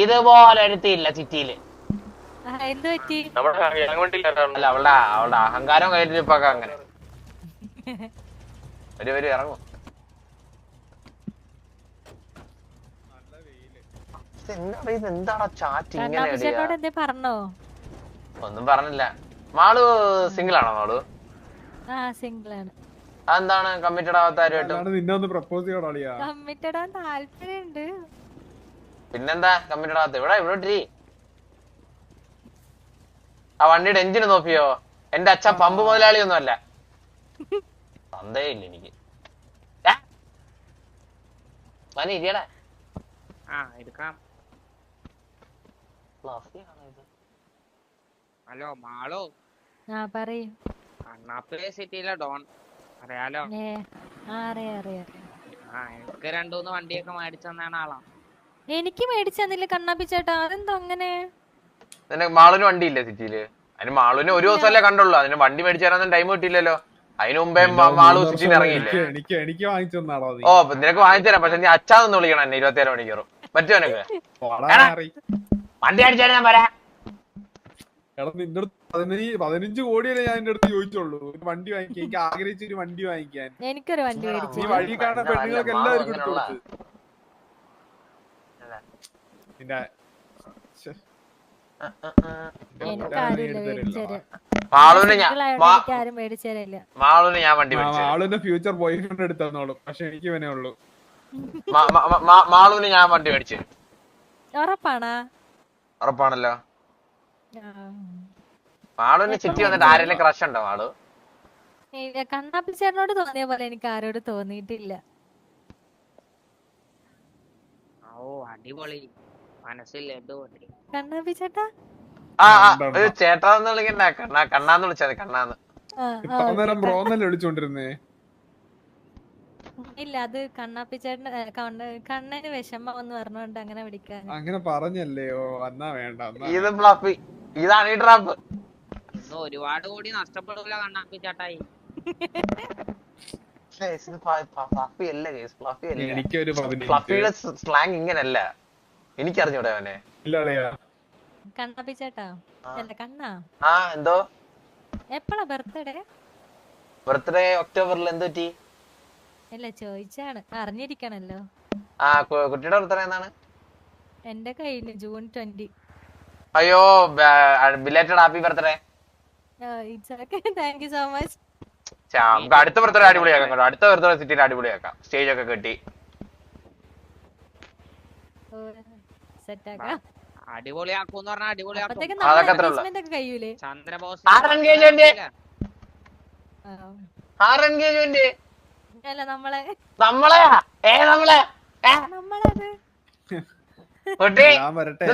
ഇതുപോലെ എടുത്തില്ല സിറ്റിയിൽ. അല്ല അവളുടെ അവളുടെ അഹങ്കാരം കഴിഞ്ഞിട്ട് ഇപ്പൊ അങ്ങനെ. ഒരു വരും ഇറങ്ങും. ഒന്നും പറഞ്ഞില്ല. മാളു സിംഗിൾ ആണോ മാളു ആണ് അതെന്താണ്? കമ്മിറ്റഡ് ആവാത്ത ആരുമായിട്ടും നിന്നെ ഒന്ന് പ്രപ്പോസ് ചെയ്യണോളിയാ കമ്മിറ്റഡ് ആവാൻ താല്പര്യമുണ്ട് പിന്നെന്താ? കമ്പനിയുടെ ആവാത്ത ഇവിടെ ഇവിടെ ഇട്ടിരി. ആ വണ്ടിയുടെ എഞ്ചിന് നോക്കിയോ? എന്റെ അച്ഛൻ പമ്പ് മുതലാളി ഒന്നും അല്ല. സന്ദേഹില്ല എനിക്ക്. ഇരിയടാ. ഹലോ മാളോ. ആ പറയൂ. സിറ്റിയിലെ ഡോൺ. അറിയാലോ? ആ എനിക്ക് രണ്ടു മൂന്ന് വണ്ടിയൊക്കെ മേടിച്ചു തന്നാണ് ആളാ. എനിക്ക് മേടിച്ചു തന്നില്ല കണ്ണാപ്പിച്ചേട്ടാ അതെന്താ അങ്ങനെ? നിനക്ക് വണ്ടിയില്ല വണ്ടിയില്ലേ സിറ്റിയിൽ? അതിന് മാളുവിന് ഒരു ദിവസമല്ലേ കണ്ടുള്ളൂ. അതിന് വണ്ടി മേടിച്ചു തരാൻ ടൈം കിട്ടിയില്ലല്ലോ. അതിന് മുമ്പേ മാളു സിറ്റിയിൽ ഇറങ്ങിയില്ലേ? ഓ അപ്പൊ നിനക്ക് വാങ്ങിച്ചു തരാം. പക്ഷെ നീ അച്ഛാന്ന് വിളിക്കണം എന്നെ ഇരുപത്തിയേഴ് മണിക്കൂർ പറ്റുമോ നിനക്ക്. വണ്ടി അടിച്ചു തരാൻ ഞാൻ വരാം. പതിനഞ്ച് കോടിയല്ലേ ഞാൻ എന്റെ അടുത്ത് ചോദിച്ചുള്ളൂ. ഒരു വണ്ടി വാങ്ങിക്കാൻ എനിക്ക് വണ്ടി വാങ്ങിക്കാൻ. എനിക്കൊരു വണ്ടി മേടിച്ചു നീ വഴി പെണ്ണുങ്ങൾക്ക് എല്ലാവർക്കും എടുത്തു കൊടുത്ത് പിന്നെ ശ്ശെ. എനിക്ക് ഞാൻ ആരുമില്ല എടുത്ത് മേടിച്ചു തരില്ല. തരാൻ മാളുവിന് ഞാൻ Single ആയതുകൊണ്ട് മാ- എനിക്ക് ആരും മേടിച്ചു തരില്ല. മാളുവിന് ഞാൻ വണ്ടി. ആളിന്റെ ഫ്യൂച്ചർ ബോയ് ഫ്രണ്ട് എടുത്തോളും പക്ഷെ എനിക്ക് ഇവനെ ഉള്ളൂ. മാ- മാ- മാ- മാ- മാളുവിന് ഞാൻ വണ്ടി മേടിച്ചു. ഉറപ്പാണാ? ഉറപ്പാണല്ലോ. ആ. മാളുവിന് ചുറ്റി വന്നിട്ട് ആരെങ്കിലും ക്രഷ് ഉണ്ടോ മാളു? ഇല്ല, കണ്ണാപ്പിച്ചേട്ടനോട് തോന്നിയ പോലെ എനിക്ക് ആരോട് തോന്നിയിട്ടില്ല. ഓ അടിപൊളി. മനസ്സിൽ ആ ചേട്ടാന്ന് വിളിക്കണ്ട. കണ്ണാ കണ്ണാന്ന് കണ്ണാന്ന്. ബ്രോന്നല്ലേ വിളിച്ചോണ്ടിരുന്നേ? ഇല്ല അത് കണ്ണാപ്പിച്ചേട്ടന് ഏ, കണ്ണ- കണ്ണന് വിഷമം എന്ന് പറഞ്ഞോണ്ട് അങ്ങനെ വിളിക്കാൻ അങ്ങനെ പറഞ്ഞല്ലേ ഓ എന്നാ വേണ്ട എന്നാ ഇത് ഫ്ലഫി ഇതാണ് ഈ ട്രാപ്പ്. ഒരുപാട് കൂടി നഷ്ടപ്പെടില്ല കണ്ണാപ്പി ചേട്ടായി. എനിക്കൊരു സ്ലാങ് ഇങ്ങനല്ല. എനിക്കറിഞ്ഞൂടെ അവനെ. ഇല്ല അളിയാ കണ്ണാപ്പിച്ചേട്ടാ അല്ല കണ്ണാ. ആ എന്തോ? എപ്പോഴാ ബർത്ത്ഡേ? ബർത്ത്ഡേ ഒക്ടോബറിൽ എന്തോ പറ്റി? അല്ല ചോദിച്ചാണ്. അറിഞ്ഞിരിക്കണല്ലോ. ആ കുട്ടിയുടെ ബർത്ത്ഡേ എന്നാണ്? എന്റെ കയ്യിൽ ജൂൺ ട്വന്റി. അയ്യോ belated happy birthday thank you so much നമുക്ക് അടുത്ത ബർത്ത്ഡേ അടിപൊളിയാക്കാം അടുത്ത ബർത്ത്ഡേ സിറ്റിയിൽ അടിപൊളിയാക്കാം. സ്റ്റേജ് ഒക്കെ കെട്ടി. സെറ്റ് ആക്കാം അടിപൊളിയാക്കൂന്ന് പറഞ്ഞാൽ അടിപൊളിയാക്കും. ചന്ദ്രബോസ് ആറ് എൻഗേജ്മെന്റ് അല്ല നമ്മളെ. നമ്മളെയാ ഏ നമ്മളെ? നമ്മളത്. ഞാൻ വരട്ടെ?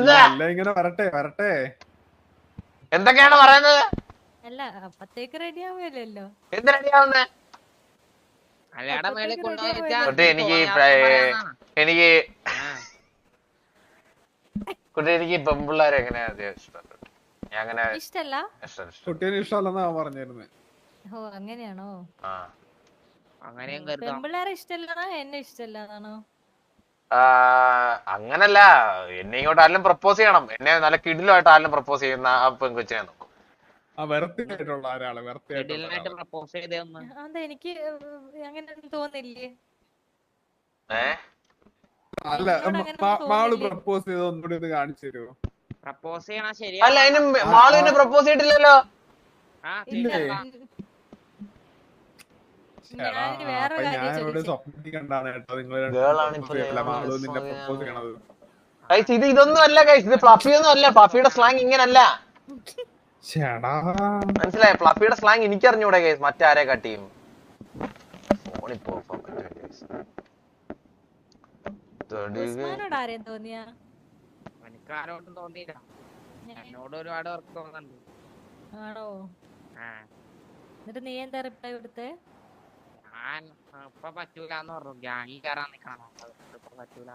ഇങ്ങനെ വരട്ടെ വരട്ടെ. എന്തൊക്കെയാണ് പറയുന്നത്? അല്ല അപ്പത്തേക്ക് റെഡി ആവുമല്ലോ എന്ത് റെഡി ആവുന്നേ? എനിക്ക്. എനിക്ക്. കുട്ടി എനിക്ക് പെമ്പിള്ളേരെ എങ്ങനെയാ ഞാൻ അങ്ങനെ ഇഷ്ടല്ല. കുട്ടീനെ ഇഷ്ടമല്ലെന്നാ പറഞ്ഞിരുന്നത് ഓ അങ്ങനെയാണോ? ആ. അങ്ങനെയും കരുതാം. പെമ്പിള്ളേരെ ഇഷ്ടല്ലാണോ? എന്നെ ഇഷ്ടല്ലാതാണോ? ആ, അങ്ങനല്ല. എന്നെ ഇങ്ങോട്ട് ആരെങ്കിലും പ്രപ്പോസ് ചെയ്യണം. എന്നെ നല്ല കിടിലുമായിട്ട് ആരെങ്കിലും പ്രപ്പോസ് ചെയ്യുന്ന ആ പെൺകൊച്ചിനെ നോക്കും. എനിക്ക് അങ്ങനെ ഒന്നും. തോന്നില്ലേ? ഏ? അല്ല മാൾ പ്രപ്പോസ് ചെയ്ത്? ഒന്നുകൂടി ഒന്ന് കാണിച്ചു തരുമോ പ്രപ്പോസ് ചെയ്യണ അല്ല അതിന് മാൾ പിന്നെ പ്രപ്പോസ് ചെയ്തിട്ടില്ലല്ലോ ശരിയാ. ഇത് ഇതൊന്നും അല്ല കൈസ് ഇത് ഫ്ലഫി ഒന്നും അല്ല. ഫ്ലഫിയുടെ സ്ലാങ് ഇങ്ങനല്ല. മനസ്സിലായ? ഫ്ലഫിയുടെ സ്ലാങ് എനിക്കറിഞ്ഞൂടെ കൈസ് മറ്റാരെ കട്ടിയും. ഉസ്മാനോട് ആരെയും തോന്നിയാ? എനിക്ക് ആരോട്ടും തോന്നിയില്ല. എന്നോട് ഒരുപാട് വർക്ക് തോന്നുന്നുണ്ട്. ആണോ? ആ. എന്നിട്ട് നീ എന്താ റിപ്ലൈ കൊടുത്തേ? ഞാൻ ഇപ്പൊ പറ്റൂലെന്ന് പറഞ്ഞു. ഗ്യാങ്ങിൽ കയറാൻ നിക്കണം. അതുകൊണ്ട് ഇപ്പൊ പറ്റൂല.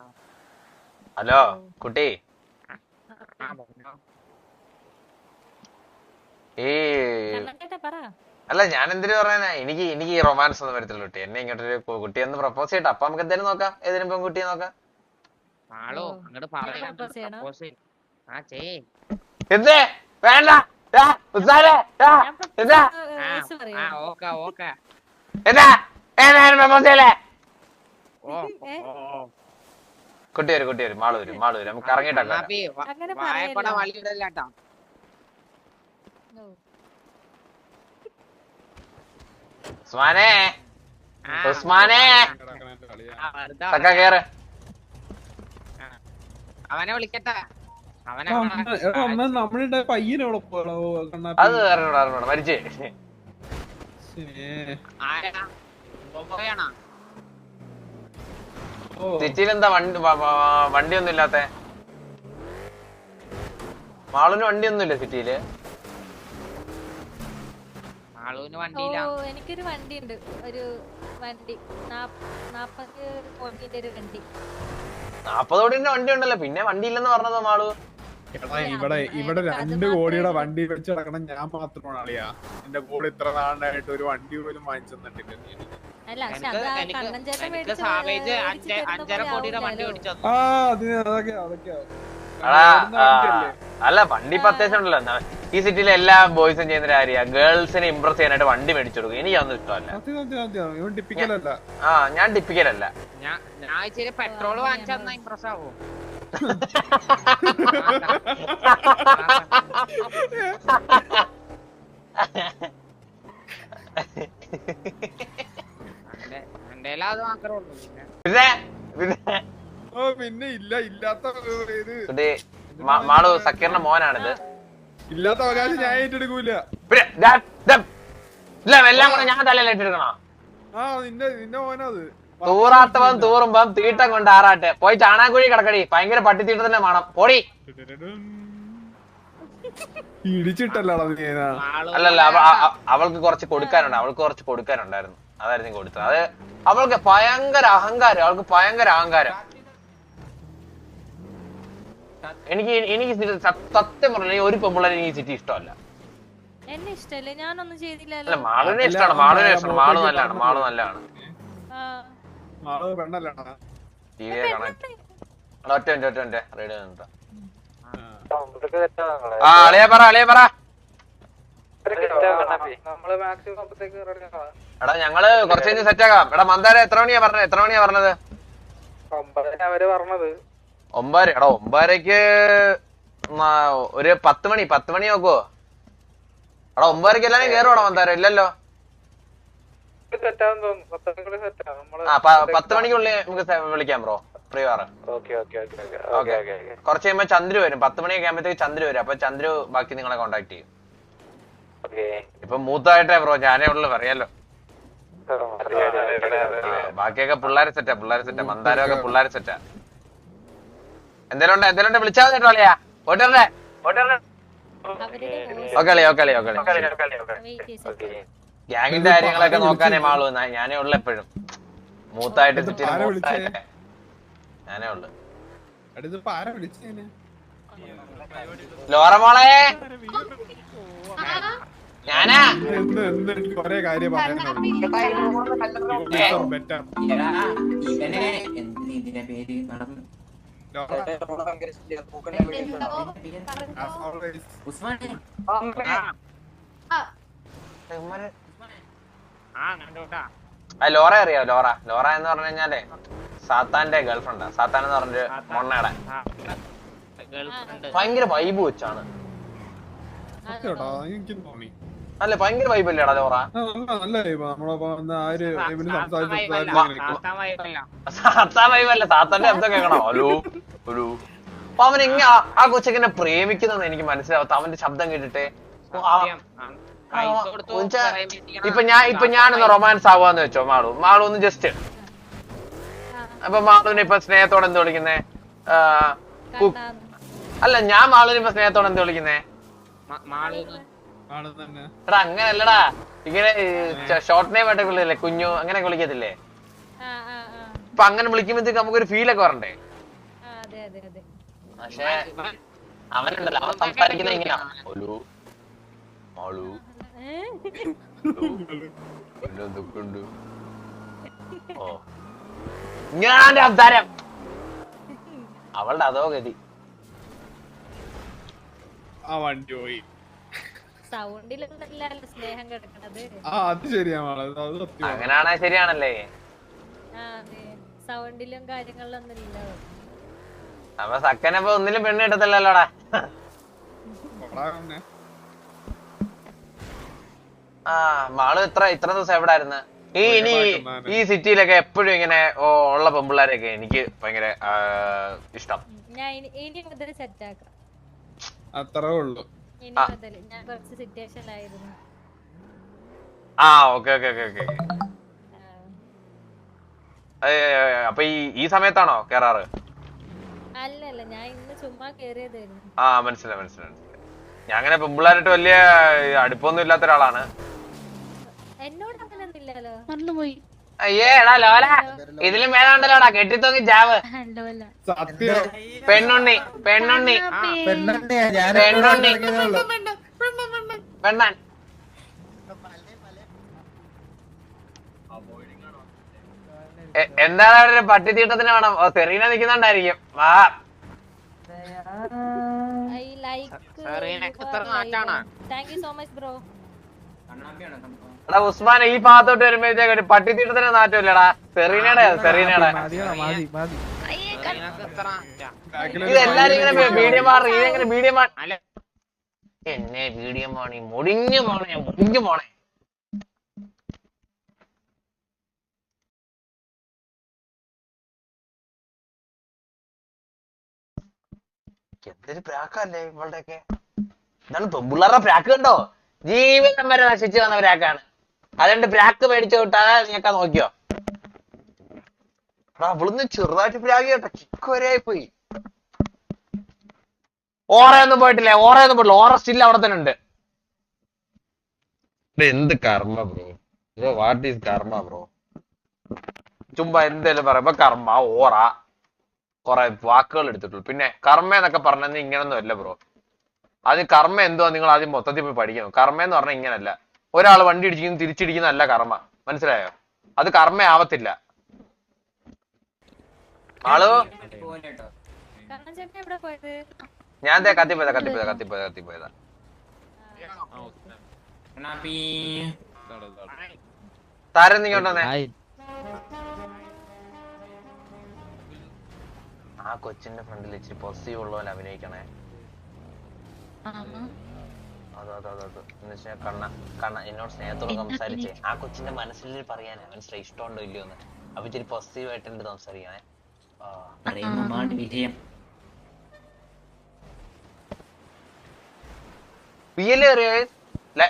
ഹലോ കുട്ടി. ആ പറഞ്ഞോ. ഈ പറ. അല്ല ഞാൻ എന്തിനു പറയാനാ എനിക്ക് എനിക്ക് ഈ റൊമാൻസ് ഒന്നും വരത്തില്ല കുട്ടി. എന്നെ ഇങ്ങോട്ടൊരു കു- കുട്ടി ഒന്ന് പ്രപ്പോസ് ചെയ്യട്ടെ. അപ്പൊ നമുക്ക് എന്തായാലും നോക്കാം. ഏതെങ്കിലും പെൺകുട്ടിയെ നോക്കാം. ഓ. അങ്ങോട്ട് പറയാൻ. ആ ചെയ് എന്തേ വേണ്ട. കുട്ടി വരും കുട്ടി വരും മാൾ വരും മാൾ വരും നമുക്ക് കറങ്ങിട്ടൊക്കെ ഉസ്മാനെ ഉസ്മാനെ വ- അങ്ങനെ വായപ്പട പറയല്ലോ. വള്ളിയിടല്ലാട്ടോ ഓ. ഉസ്മാനെ ആ, ഉസ്മാനെ കിടക്കണ എന്റെ കളിയാ. ആ, വെറുതെ തക്ക കേറ് അവനെ വിളിക്കട്ടെ. നമ്മളുടെ പയ്യനെ അത് മരിച്ചേ. വണ്ടി വ- വ- വണ്ടിയൊന്നും ഇല്ലാത്ത? മാളിന് വണ്ടിയൊന്നും ഇല്ല സിറ്റിയിൽ? എനിക്കൊരു വണ്ടി ഉണ്ട് ഒരു വണ്ടി. നാപ്പ- നാപ്പത് കോടിന്റെ ഒരു വണ്ടി. നാപ്പത് കോടിന്റെ വണ്ടി ഉണ്ടല്ലോ. പിന്നെ വണ്ടി ഇല്ലെന്ന് പറഞ്ഞത് മാളു. ഇവിടെ ഇവിടെ രണ്ട് കോടിയുടെ. വണ്ടി വെച്ച് നടക്കണം ഞാൻ മാത്രമാണ് അളിയാ. എന്റെ കൂടെ ഇത്ര നാളായിട്ട് ഒരു വണ്ടി പോലും വാങ്ങിച്ചു തന്നിട്ടില്ല? അല്ല വണ്ടി ഇപ്പൊ അത്യാവശ്യം ഉണ്ടല്ലോ. എന്താ, ഈ സിറ്റിയിലെ എല്ലാ ബോയ്സും ചെയ്യുന്ന ഒരു കാര്യം. ഗേൾസിനെ ഇമ്പ്രസ് ചെയ്യാനായിട്ട് വണ്ടി മേടിച്ചു കൊടുക്കും എനിക്ക് അതൊന്നും ഇഷ്ടമല്ല. ആ ഞാൻ ടിപ്പിക്കലല്ല. ഞാൻ ഞാൻ ഇച്ചിരി പെട്രോൾ വാങ്ങിച്ചു തന്നാ ഇമ്പ്രസ് ആവോ? എന്റെ അത് മാത്രമേ ഉള്ളൂ. പിന്നെ പിന്നെ ഓ പിന്നെ ഇല്ല ഇല്ലാത്ത മാളു സക്കീറിന്റെ മോനാണിത്. ഇല്ലാത്ത അവകാശം ഞാൻ ഏറ്റെടുക്കൂല. എല്ലാം കൂടെ ഞാൻ തലയിലിട്ടെടുക്കണോ ആ നിന്റെ നിന്റെ മോനത്. തൂറാത്തവൻ തൂറുമ്പം തീട്ടം കൊണ്ട് ആറാട്ടെ. പോയി ചാണാക്കുഴി കിടക്കടി. ഭയങ്കര പട്ടിത്തീട്ടത്തിന്റെ മണം പോടി ഇടിച്ചിട്ടല്ലടാ. അല്ലല്ല അവൾക്ക് കുറച്ച് കൊടുക്കാനുണ്ട്. അവൾക്ക് കുറച്ച് കൊടുക്കാനുണ്ടായിരുന്നു. അതായിരുന്നു കൊടുത്തത്. അത് അവൾക്ക് ഭയങ്കര അഹങ്കാരം. അവൾക്ക് ഭയങ്കര അഹങ്കാരം. എനിക്ക് എനിക്ക് സത്യം പറഞ്ഞാൽ ഒരു പെമ്പിള്ളേരെ എനിക്ക് സിറ്റി ഇഷ്ടമല്ല. എന്നെ ഇഷ്ടല്ലേ? ഞാനൊന്നും അല്ല ചെയ്തില്ലല്ലോ മാളുവിനെ ഇഷ്ടമാണ്. മാളുവിനെ ഇഷ്ടമാണ്. മാളു നല്ലതാണ്. മാളു നല്ലതാണ്. ആ. ഒറ്റ ഒറ്റ നിന്നിട്ടാ അളിയ പറ അളിയ പറ. എടാ ഞങ്ങൾ കുറച്ച് കഴിഞ്ഞ് സെറ്റ് ആക്കാം എടാ മന്ദാര എത്ര മണിയാ പറഞ്ഞത്? എത്ര മണിയാ പറഞ്ഞത്? അവർ പറഞ്ഞത്. ഒമ്പതര എടാ ഒമ്പതരക്ക് ഒരു പത്ത് മണി പത്ത് മണി നോക്കുവോ? എടാ ഒമ്പതരക്ക് എല്ലാരും കേറുവാണോ മന്ദാരം. ഇല്ലല്ലോ. പത്ത് മണിക്കുള്ളിൽ നമുക്ക് വിളിക്കാം ബ്രോ. ഫ്രീ വാറ് കുറച്ച് കഴിയുമ്പോ ചന്ദ്രു വരും. പത്ത് മണിയൊക്കെ ആകുമ്പോഴത്തേക്ക് ചന്ദ്രു വരും. അപ്പൊ ചന്ദ്രു ബാക്കി നിങ്ങളെ കോണ്ടാക്ട് ചെയ്യും. ഇപ്പൊ മൂത്തായിട്ടേ ബ്രോ. ഞാനേ ഉള്ളു. പറയാലോ ബാക്കിയൊക്കെ പിള്ളേരെ സെറ്റാ പിള്ളേരെ സെറ്റാ മന്ദാരമൊക്കെ പിള്ളേരെ സെറ്റാ എന്തേലും ഉണ്ട് എന്തേലും ഉണ്ട് വിളിച്ചാൽ കേട്ടോ അളിയാ. പോയിട്ടേ അവരുടെ ഓക്കെ അളിയ ഓക്കെ അളിയ ഓക്കെ. ഗ്യാങ്ങിന്റെ കാര്യങ്ങളൊക്കെ നോക്കാനേ മാളൂ ഞാനേ ഉള്ളു എപ്പോഴും. മൂത്തായിട്ട്? മൂത്തായിട്ട്. ഞാനേ ഉള്ളു. ലോറ മോളെ. ഞാനാ. എന്ത് ഇതിന്റെ പേര് നടന്നു ലോറ അറിയോ? ലോറ ലോറ എന്ന് പറഞ്ഞു കഴിഞ്ഞാലേ സാത്താന്റെ ഗേൾഫ്രണ്ടാ സാത്താൻ എന്ന് പറഞ്ഞൊരു മൊണ്ണയുടെ ഗേൾഫ്രണ്ട് ഭയങ്കര വൈബ് വെച്ചാണ്. എനിക്ക് തോന്നി അല്ല ഭയങ്കര വൈബ് അല്ലേടാ ലോറ? ആ, നല്ല സാത്താന്റെ ശബ്ദം കേൾക്കണോ ഹലോ? ഒരു അപ്പൊ അവൻ എങ്ങനെ ആ കൊച്ചെങ്ങനെ പ്രേമിക്കുന്നെന്ന് എനിക്ക് മനസ്സിലാവാത്ത. അവന്റെ ശബ്ദം കേട്ടിട്ട്. ഇപ്പൊ ഞാൻ ഇപ്പൊ ഞാനൊന്ന് റൊമാൻസ് ആവാന്ന് വെച്ചോ മാളു. മാളു ഒന്ന് ജസ്റ്റ് അപ്പൊ മാളുവിനെ ഇപ്പൊ സ്നേഹത്തോടെ എന്ത് വിളിക്കുന്നേ. അല്ല ഞാൻ മാളുവിനെ ഇപ്പൊ സ്നേഹത്തോടെ എന്ത് വിളിക്കുന്നേ? എടാ അങ്ങനല്ലടാ. ഇങ്ങനെ ഷോർട്ട് നെയിം ആയിട്ട് വിളിക്കില്ലേ കുഞ്ഞു അങ്ങനെ വിളിക്കത്തില്ലേ? ആ ആ ആ. ഇപ്പൊ അങ്ങനെ വിളിക്കുമ്പോഴത്തേക്ക് നമുക്കൊരു ഫീൽ ഒക്കെ വരണ്ടേ? ആ, അതെ അതെ അതെ. പക്ഷേ അവനുണ്ടല്ലോ. അവൻ സംസാരിക്കുന്ന ഇങ്ങനെയാ. ഒരു മാളു. എന്തൊക്കെയുണ്ട് ഓ. ഞാൻ സംസാരം അവളുടെ അതോ ഗതി. ആ വണ്ടി പോയി. സൗണ്ടിലൊന്നല്ല സ്നേഹം കിടക്കണത്. ആ അത് ശരിയാ മാളെ അത് അത് സത്യമാണ് ശരിയാണല്ലേ? സൗണ്ടിലും കാര്യങ്ങളിലൊന്നും ഇല്ല. അപ്പൊ സക്കനപ്പൊ ഒന്നിലും പെണ്ണ് കിട്ടത്തില്ലല്ലോടാ. ആ മാൾ ഇത്ര ഇത്ര ദിവസം എവിടെ ആയിരുന്നു ഈ ഇനി ഈ സിറ്റിയിലൊക്കെ എപ്പോഴും ഇങ്ങനെ ഓ, ഉള്ള പെമ്പിള്ളേരൊക്കെ എനിക്ക് ഭയങ്കര ഇഷ്ടം. ഞാൻ സെറ്റ് ആക്കാം. അത്രേ ഉള്ളു. ഞാൻ കുറച്ച് സിറ്റുവേഷനിലായിരുന്നു ആ ഓക്കെ ഓക്കെ ഓക്കെ ഓക്കെ അപ്പൊ ഈ ഈ സമയത്താണോ കേറാറ്? അല്ല അല്ല ഞാൻ ഇന്ന് ചുമ്മാ കേറിയതായിരുന്നു. ആ മനസ്സിലായി മനസ്സിലായി മനസ്സിലായി. ഞാൻ അങ്ങനെ പെമ്പിള്ളാരായിട്ട് വലിയ അടുപ്പൊന്നും ഇല്ലാത്ത ഒരാളാണ്. എന്നോട് അങ്ങനെയൊന്നും ഇല്ലല്ലോ. മറന്നുപോയി. അയ്യേ എടാ ലോല ഇതിലും വേദമുണ്ടല്ലോടാ കെട്ടിത്തോങ്ങി ജാവ്. പെണ്ണുണ്ണി പെണ്ണുണ്ണി. പെണ്ണുണ്ണി. പെണ്ണാൻ. എന്താ എന്താണ് അവിടെ ഒരു പട്ടിത്തീട്ടത്തിന് വേണം? ഓ തെറീന നിക്കുന്നുണ്ടായിരിക്കും. വാ. ഐ ലൈക്ക് ഇത്ര നാറ്റാണ്. Thank you so much bro കണ്ണാമ്പിയാണ് എടാ ഉസ്മാൻ ഈ ഭാഗത്തോട്ട് വരുമ്പോഴത്തേക്ക് ഒരു പട്ടിത്തീട്ടത്തിന് നാറ്റമില്ലടാ. സെറീനയുടെ സെറീനയുടെ. ഇതെല്ലാരും ഇങ്ങനെ വീഡിയോ മാറി ഇതെങ്ങനെ വീഡിയോ മാറി അല്ല. എന്നെ വീഡിയോ മാണി മുടിഞ്ഞു പോണേ മുടിഞ്ഞു പോണേ എന്തൊരു പ്രാക്കല്ലേ ഇവളുടെയൊക്കെ? ഇതാണ് പെമ്പിള്ളാരുടെ പ്രാക്ക് കണ്ടോ? ജീവിതം വരെ നശിച്ചു വന്ന പ്രാക്കാണ്. അതുകൊണ്ട് ബ്ലാക്ക് മേടിച്ചു വിട്ടാതെ നിങ്ങൾക്ക് നോക്കിയോ? അവളിന്ന് ചെറുതായിട്ട് ബ്ലാക്ക് കേട്ടോ. ചിക്ക് വരെയായി പോയി ഓറയൊന്നും പോയിട്ടില്ലേ? ഓറയൊന്നും പോയിട്ടില്ല? ഓറ സ്റ്റിൽ അവിടെ തന്നെ ഉണ്ട്. എന്ത് karma bro? Bro what is karma bro? ചുമ്മാ എന്തേലും പറയുമ്പോ കർമ്മ ഓറ കൊറേ വാക്കുകൾ എടുത്തിട്ടുള്ളൂ. പിന്നെ കർമ്മ എന്നൊക്കെ പറഞ്ഞത് ഇങ്ങനൊന്നും അല്ല ബ്രോ. അത് കർമ്മ എന്തോ നിങ്ങൾ ആദ്യം മൊത്തത്തിൽ പോയി പഠിക്കണം. കർമ്മ എന്ന് പറഞ്ഞാൽ ഇങ്ങനല്ല. ഒരാൾ വണ്ടി ഇടിച്ചിരിക്കുന്നു തിരിച്ചിടിക്കുന്നതല്ല കർമ്മ. മനസ്സിലായോ? അത് കർമ്മ ആവത്തില്ല. ആളോ ഞാൻ ദേ കത്തിപ്പോയതാ കത്തിപ്പോയതാ കത്തിപ്പോയതാ കത്തിപ്പോയതാ. താരം നീങ്ങോട്ടെ ആ കൊച്ചിന്റെ ഫ്രണ്ടിൽ ഇച്ചിരി പോസിറ്റീവ് ഉള്ള പോലെ അഭിനയിക്കണേ എന്നോട് സ്നേഹത്തോട് സംസാരിച്ച്. ആ കൊച്ചിന്റെ മനസ്സിൽ പറയാനാ. മനസ്സിലായി ഇഷ്ടമുണ്ടോ ഇല്ലയോ എന്ന്. അപ്പൊ ഇച്ചിരി പോസിറ്റീവ് ആയിട്ട് എന്റെ സംസാരിക്കണേ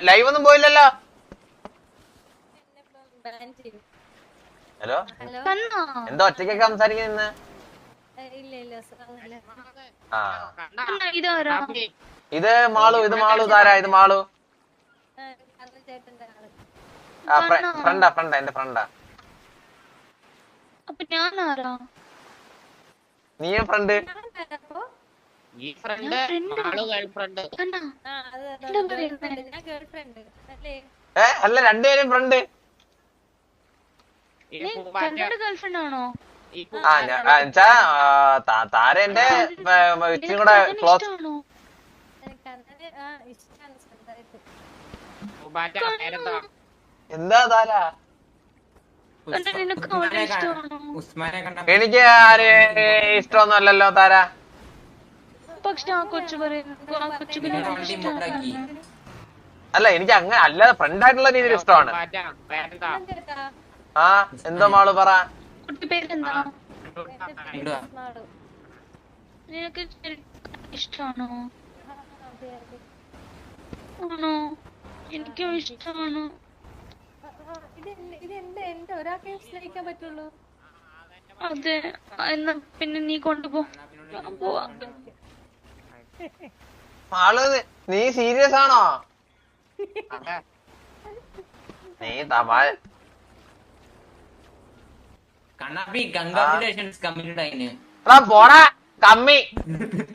ലൈവ് ഒന്നും പോയില്ലല്ലോ? ഹലോ? എന്താ ഒറ്റയ്ക്കൊക്കെ സംസാരിക്കുന്ന അങ്ങനല്ല. ആ. ഇത് മാളു ഇത് മാളു താരാ ഇത് മാളു. ആ, ഫ്രണ്ടാ ഫ്രണ്ടാ എന്റെ ഫ്രണ്ടാ. നീയും ഫ്രണ്ട്? ഈ ഫ്രണ്ട്. Mall girl friend. അല്ലേ? ഏ അല്ല രണ്ടുപേരും ഫ്രണ്ട്. ഈ നീ പൂമ്പാറ്റ ഗേൾഫ്രണ്ട് ആണോ? ഈ ആ ഞാൻ താര എന്റെ ഇച്ചിരി കൂടെ ക്ലോസ് എനിക്ക് ആര് ഇഷ്ടമൊന്നും അല്ലല്ലോ താര. പക്ഷെ ആ കൊച്ചു അല്ല എനിക്ക് അങ്ങനെ അല്ലാതെ ഫ്രണ്ട് ആയിട്ടുള്ള രീതിയിൽ ഇഷ്ടമാണ്. ആ എന്തോ മാൾ പറ. നിനക്ക് ഇഷ്ടമാണോ? ആണോ? എനിക്കും ഇഷ്ടമാണ്. ആ, ആ, ഇത് എന്റെ- ഇത് എന്റെ എന്റെ ഒരാൾക്കേ സ്നേഹിക്കാൻ പറ്റുള്ളൂ അതെ. എന്നാ പിന്നെ നീ കൊണ്ടുപോ നീ സീരിയസ് ആണോ നീ തപാൽ കണ്ണാപ്പി കൺഗ്രാറ്റുലേഷൻസ് കമ്മിറ്റഡ് പോടാ കമ്മി.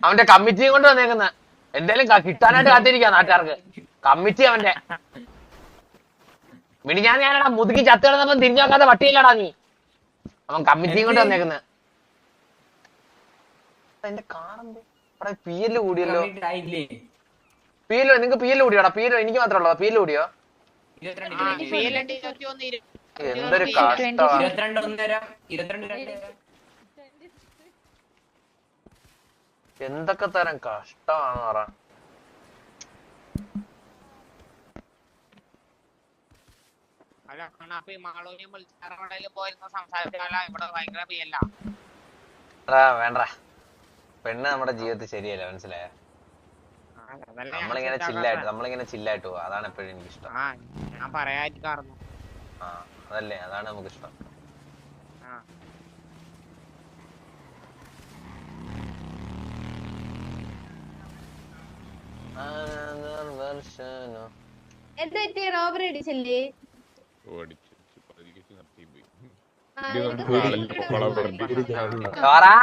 അവന്റെ കമ്മിറ്റിയും കൊണ്ട് വന്നേക്കുന്ന. എന്തേലും ക- കിട്ടാനായിട്ട് കാത്തിരിക്കാം നാട്ടുകാർക്ക്. കമ്മിറ്റി അവന്റെ. മിനി ഞാൻ ഞാനടാ മുതുക്കി ചത്ത് കിടന്നപ്പം തിരിഞ്ഞു നോക്കാതെ വട്ടിയില്ലടാ നീ. അവൻ കമ്മിറ്റിയും കൊണ്ട് വന്നേക്കുന്ന. എന്റെ കാറെന്ത്? പി എൽ കൂടിയല്ലോ. പി എൽ നിങ്ങക്ക് പി എൽ കൂടിയോടാ പി എനിക്ക് മാത്രമേ ഉള്ളൂ? പി എൽ കൂടിയോ? എന്തൊരു ഇരുപത്തി കഷ്ടമാണ് ഇരുപത്തിരണ്ട് ഒന്ന് തരാം ഇരുപത്തിരണ്ട് രണ്ട് തരാം എന്തൊക്കെ തരം കഷ്ടമാണെന്ന് പറയാം അല്ല മാളൂരിയും പോയിരുന്ന സംസാരിച്ചാല ഇവിടെ ഭയങ്കര പിയല്ല? എടാ വേണ്ട. പെണ്ണ് നമ്മുടെ ജീവിതത്തിൽ ശരിയല്ല മനസ്സിലായ? നമ്മളിങ്ങനെ ചില്ലായിട്ട് നമ്മളിങ്ങനെ ചില്ലായിട്ട് പോവാ. അതാണ് എപ്പോഴും എനിക്ക് ഇഷ്ടം ആ ഞാൻ പറയാതിരിക്കാറുന്നു ആ അതല്ലേ അതാണ് നമുക്ക് ഇഷ്ടം ആ. എന്താ പറ്റിയ റോബറി അടിച്ചല്ലേ ലോറാ?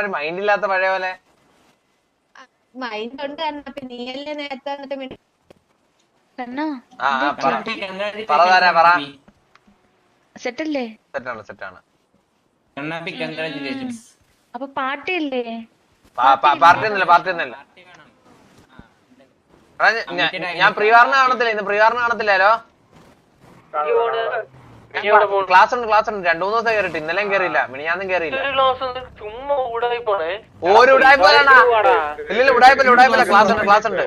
ഒരു മൈൻഡ് ഇല്ലാത്ത പഴയ പോലെ. മൈൻഡ് ഉണ്ട് കണ്ണാപ്പി നീയല്ലേ നേരത്തെ. സെറ്റല്ലേ സെറ്റാണ് സെറ്റാണ്. അപ്പൊ പാർട്ടിയല്ലേ പാർട്ടി ഒന്നുമില്ല പാർട്ടി ഞ- ഞാൻ പ്രിവാറിന് കാണത്തില്ല? ഇന്ന് പ്രിവാറിന് കാണത്തില്ലല്ലോ ക്ലാസ് ഉണ്ട് ക്ലാസ് ഉണ്ട്. രണ്ടു മൂന്ന് ദിവസം കയറിട്ട് ഇന്നലെയും കയറിയില്ല മിനിഞ്ഞാന്നും കയറിയില്ല. ചുമ്മാ ഊടായി പോണേ. ഒരു ഉടായ്പ ഇല്ല ഉടായ്പല്ല ഉടായ്പല്ല. ക്ലാസ് ഉണ്ട് ക്ലാസ് ഉണ്ട്.